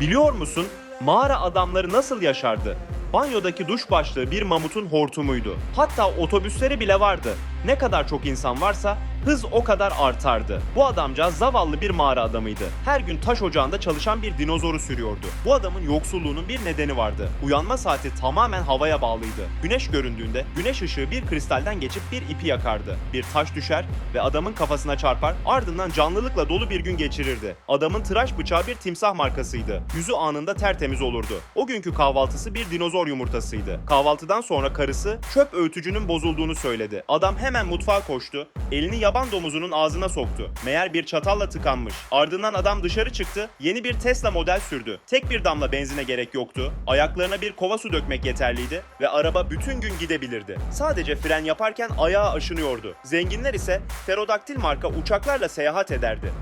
Biliyor musun mağara adamları nasıl yaşardı? Banyodaki duş başlığı bir mamutun hortumuydu. Hatta otobüsleri bile vardı. Ne kadar çok insan varsa hız o kadar artardı. Bu adamcağız zavallı bir mağara adamıydı. Her gün taş ocağında çalışan bir dinozoru sürüyordu. Bu adamın yoksulluğunun bir nedeni vardı. Uyanma saati tamamen havaya bağlıydı. Güneş göründüğünde güneş ışığı bir kristalden geçip bir ipi yakardı. Bir taş düşer ve adamın kafasına çarpar ardından canlılıkla dolu bir gün geçirirdi. Adamın tıraş bıçağı bir timsah markasıydı. Yüzü anında tertemiz olurdu. O günkü kahvaltısı bir dinozor yumurtasıydı. Kahvaltıdan sonra karısı çöp öğütücünün bozulduğunu söyledi. Adam hemen mutfağa koştu. Elini yaban domuzunun ağzına soktu. Meğer bir çatalla tıkanmış. Ardından adam dışarı çıktı. Yeni bir Tesla model sürdü. Tek bir damla benzine gerek yoktu. Ayaklarına bir kova su dökmek yeterliydi ve araba bütün gün gidebilirdi. Sadece fren yaparken ayağı aşınıyordu. Zenginler ise pterodaktil marka uçaklarla seyahat ederdi.